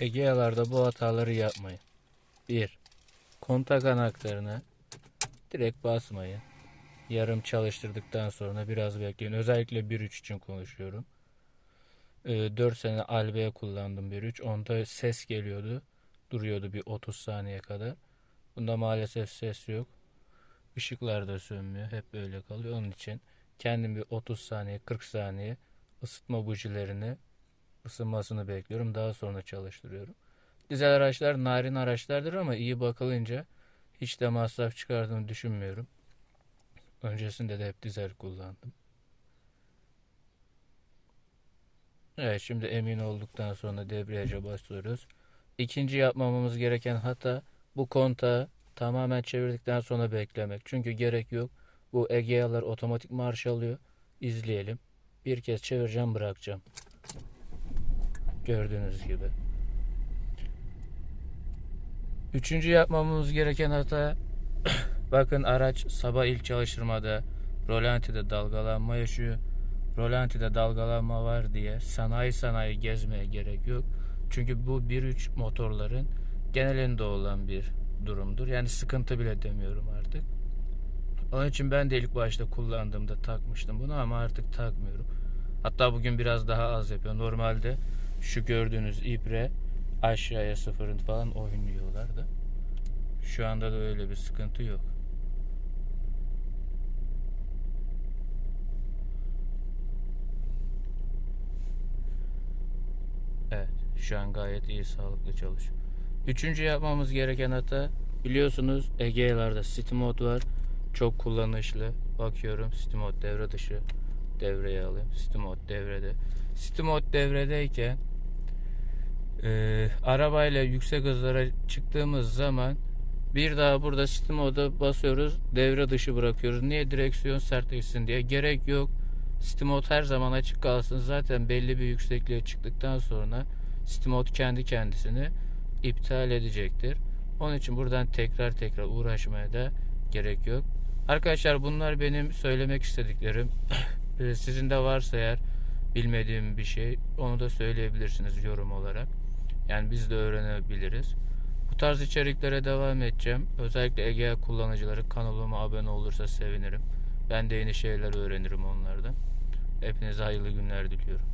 Egea'larda bu hataları yapmayın. 1. Kontak anahtarına direkt basmayın. Yarım çalıştırdıktan sonra biraz bekleyin. Özellikle 1.3 için konuşuyorum. 4 sene Albe'ye kullandım 1.3. Onda ses geliyordu. Duruyordu bir 30 saniye kadar. Bunda maalesef ses yok. Işıklar da sönmüyor. Hep böyle kalıyor. Onun için kendim bir 30 saniye 40 saniye ısıtma bujilerini ısınmasını bekliyorum. Daha sonra çalıştırıyorum. Dizel araçlar narin araçlardır ama iyi bakılınca hiç de masraf çıkardığını düşünmüyorum. Öncesinde de hep dizel kullandım. Evet şimdi emin olduktan sonra debriyaja başlıyoruz. İkinci yapmamamız gereken hata bu kontağı tamamen çevirdikten sonra beklemek. Çünkü gerek yok. Bu Egea'lar otomatik marş alıyor. İzleyelim. Bir kez çevireceğim bırakacağım. Gördüğünüz gibi. Üçüncü yapmamız gereken hata bakın araç sabah ilk çalıştırmada rolantide dalgalanma yaşıyor. Rolantide dalgalanma var diye sanayi sanayi gezmeye gerek yok. Çünkü bu 1.3 motorların genelinde olan bir durumdur. Yani sıkıntı bile demiyorum artık. Onun için ben de ilk başta kullandığımda takmıştım bunu ama artık takmıyorum. Hatta bugün biraz daha az yapıyor. Normalde şu gördüğünüz ibre aşağıya sıfırın falan oynuyorlar da. Şu anda da öyle bir sıkıntı yok. Evet, şu an gayet iyi sağlıklı çalışıyor. Üçüncü yapmamız gereken hata biliyorsunuz Ege'larda City Mode var. Çok kullanışlı. Bakıyorum City Mode devre dışı. Devreye alayım. Mode devrede. Mode devredeyken e, arabayla yüksek hızlara çıktığımız zaman bir daha burada City Mode'a basıyoruz. Devre dışı bırakıyoruz. Niye direksiyon sertleşsin diye. Gerek yok. Mode her zaman açık kalsın. Zaten belli bir yüksekliğe çıktıktan sonra Mode kendi kendisini iptal edecektir. Onun için buradan tekrar tekrar uğraşmaya da gerek yok. Arkadaşlar bunlar benim söylemek istediklerim. Ee, Sizin de varsa eğer bilmediğim bir şey onu da söyleyebilirsiniz yorum olarak. Yani biz de öğrenebiliriz. Bu tarz içeriklere devam edeceğim. Özellikle Egea kullanıcıları kanalıma abone olursa sevinirim. Ben de yeni şeyler öğrenirim onlardan. Hepinize hayırlı günler diliyorum.